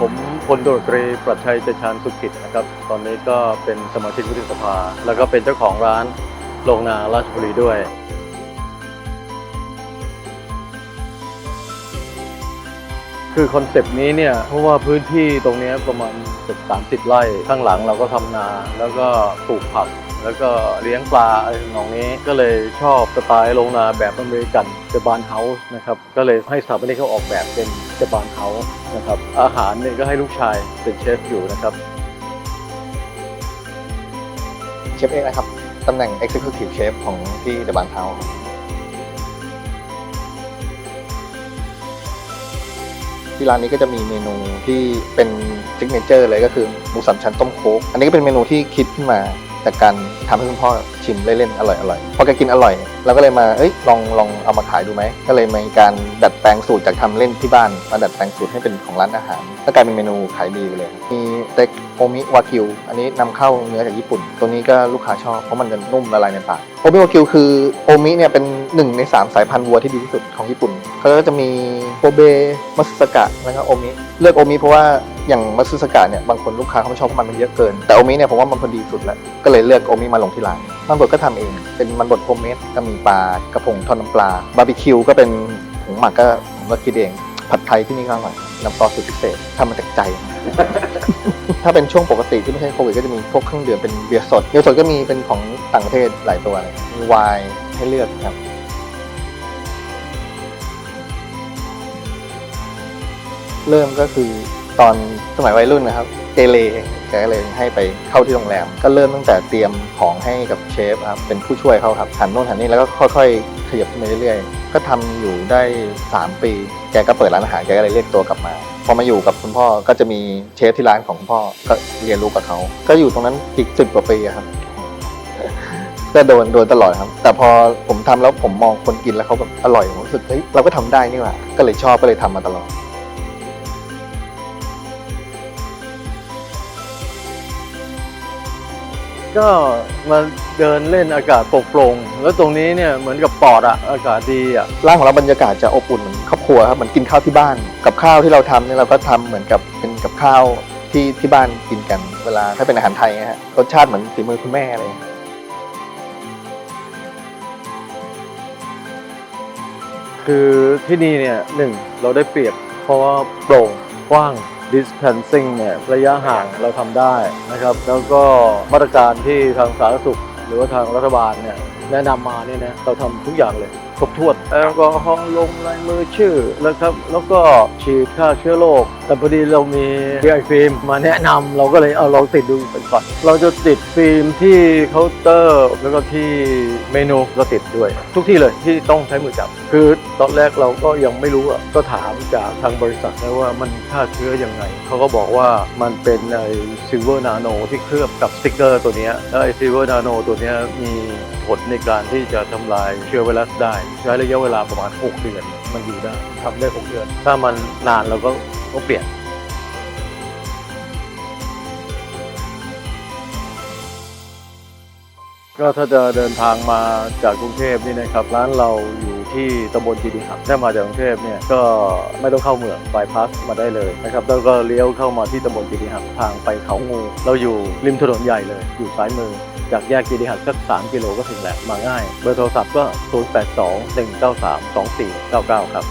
ผมพลตรตรีปรัชชัยเจชานสุขิตนะครับ ตอนนี้ก็เป็นสมาชิกวุฒิสภา แล้วก็เป็นเจ้าของร้านโรงนาราชบุรีด้วย คือคอนเซปต์นี้เนี่ย เพราะว่าพื้นที่ตรงนี้ประมาณเกือบ30 ไร่ ข้างหลังเราก็ทำนา แล้วก็ปลูกผัก แล้วก็เลี้ยงปลาอะไรทำนองนี้ก็เลยชอบสไตล์โรงนาแบบอเมริกันเจบานเฮาส์นะครับก็เลยให้สถาปนิกเขาออกแบบเป็นเจบานเฮาส์นะครับอาหารเนี่ยก็ให้ลูกชายเป็นเชฟอยู่นะครับเชฟเอกนะครับตำแหน่ง Executive Chef ของที่เดอะบานเฮาส์ที่ร้านนี้ก็จะมีเมนูที่เป็นซิกเนเจอร์เลยก็คือหมูสามชั้นต้มโค้กอันนี้ก็เป็นเมนูที่คิดขึ้นมา จากการทำให้คุณพ่อ ชิมเล่นๆอร่อยๆพอแกกินอร่อยเราก็เลยมาเอ้ยลองลองเอามาขายดูไหมก็เลยมีการดัดแปลงสูตรจากทำเล่นที่บ้านมาดัดแปลงสูตรให้เป็นของร้านอาหารก็กลายเป็นเมนูขายดีไปเลยมีเต็กโอมิวากิวอันนี้นำเข้าเนื้อจากญี่ปุ่น ตัวนี้ก็ลูกค้าชอบเพราะมันจะนุ่มละลายในปากโอมิวากิวคือโอมิเนี่ยเป็นหนึ่งในสามสายพันธุ์วัวที่ดีที่สุดของญี่ปุ่นเขาก็จะมีโกเบมัสสกะแล้วก็โอมิเลือกโอมิเพราะว่าอย่างมัตสึสกะเนี่ยบางคนลูกค้าเขาไม่ชอบเพราะมันมันเยอะเกิน แต่โอมิเนี่ยผมว่ามันพอดีสุดแล้วก็เลยเลือกโอมิมาลงที่ร้าน มันบดก็ทำเอง เป็นมันบดโฮมเมดก็มีปลากระพงทอดน้ำปลาบาร์บีคิวก็เป็นผงหมักก็ผมก็คิดเอง ผัดไทยที่นี่ก็อร่อยน้ำซอสสูตรพิเศษทำมาจากใจ ถ้าเป็นช่วงปกติที่ไม่ใช่โควิดก็จะมีพวกเครื่องดื่มเป็นเบียร์สดเบียร์สดก็มีเป็นของต่างประเทศหลายตัวเลยมีไวน์ให้เลือกครับเริ่มก็คือตอนสมัยวัยรุ่นนะครับ เกเร แกก็เลยให้ไปเข้าที่โรงแรม ก็เริ่มตั้งแต่เตรียมของให้กับเชฟครับเป็นผู้ช่วยเขาครับหันโน่นหันนี่แล้วก็ค่อยๆขยับขึ้นไปเรื่อยๆ ก็ทำอยู่ได้ 3 ปี แกก็เปิดร้านอาหารแกก็เลยเรียกตัวกลับมา พอมาอยู่กับคุณพ่อก็จะมีเชฟที่ร้านของคุณพ่อก็เรียนรู้กับเขา ก็อยู่ตรงนั้นอีกสิบกว่าปีครับก็โดนโดนตลอดครับ แต่พอผมทำแล้วผมมองคนกินแล้วเขาแบบอร่อยผมรู้สึกเฮ้ยเราก็ทำได้นี่หว่าก็เลยชอบก็เลยทำมาตลอด ก็มาเดินเล่นอากาศโปร่งๆแล้วตรงนี้เนี่ยเหมือนกับปอดอะอากาศดีอะร้านของเราบรรยากาศจะอบอุ่นเหมือนครอบครัวครับเหมือนกินข้าวที่บ้าน กับข้าวที่เราทำเนี่ยเราก็ทำเหมือนกับเป็นกับข้าวที่ที่บ้านกินกันเวลาถ้าเป็นอาหารไทยนะฮะรสชาติเหมือนฝีมือคุณแม่อะไรอย่างเลย คือที่นี่เนี่ยหนึ่งเราได้เปรียบเพราะว่าโปร่งกว้าง distancing เนี่ยระยะห่างเราทำได้นะครับ แล้วก็มาตรการที่ทางสาธารณสุข หรือว่าทางรัฐบาลเนี่ยแนะนำมาเนี่ยนะเราทำทุกอย่างเลยครบถ้วนแอลกอฮอล์ลงลายมือชื่อแล้วครับ แล้วก็ฉีดฆ่าเชื้อโรค แต่พอดีเรามีไอฟิล์มมาแนะนำเราก็เลยเอาลองติดดูเป็นก่อน เราจะติดฟิล์มที่เคาน์เตอร์แล้วก็ที่เมนูเราติดด้วย ทุกที่เลยที่ต้องใช้มือจับ คือตอนแรกเราก็ยังไม่รู้อะก็ถามจากทางบริษัทนะว่ามันฆ่าเชื้อยังไง เขาก็บอกว่ามันเป็นไอซิลเวอร์นาโนที่เคลือบกับสติกเกอร์ตัวนี้แล้วไอซิลเวอร์นาโนตัวนี้มีผลในการที่จะทำลายเชื้อไวรัสได้ ใช้ระยะเวลาประมาณ 6 เดือน มันอยู่ได้ทำได้ 6 เดือน ถ้ามันนานเราก็ ต้อเปลี่ยนก็ถ้าจะเดินทางมาจากกรุงเทพนี่นะครับร้านเราอยู่ที่ตำบลจีดีหักถ้ามาจากกรุงเทพเนี่ยก็ไม่ต้องเข้าเมืองบายพาสมาได้เลยนะครับแล้วก็เลี้ยวเข้ามาที่ตำบลจีดีหักทางไปเขางู เราอยู่ริมถนนใหญ่เลยอยู่ซ้ายมือ จากแยกจีดีหักสัก 3 กิโลก็ถึงแหละมาง่าย เบอร์โทรศัพท์ก็ 082 193 2499 ครับ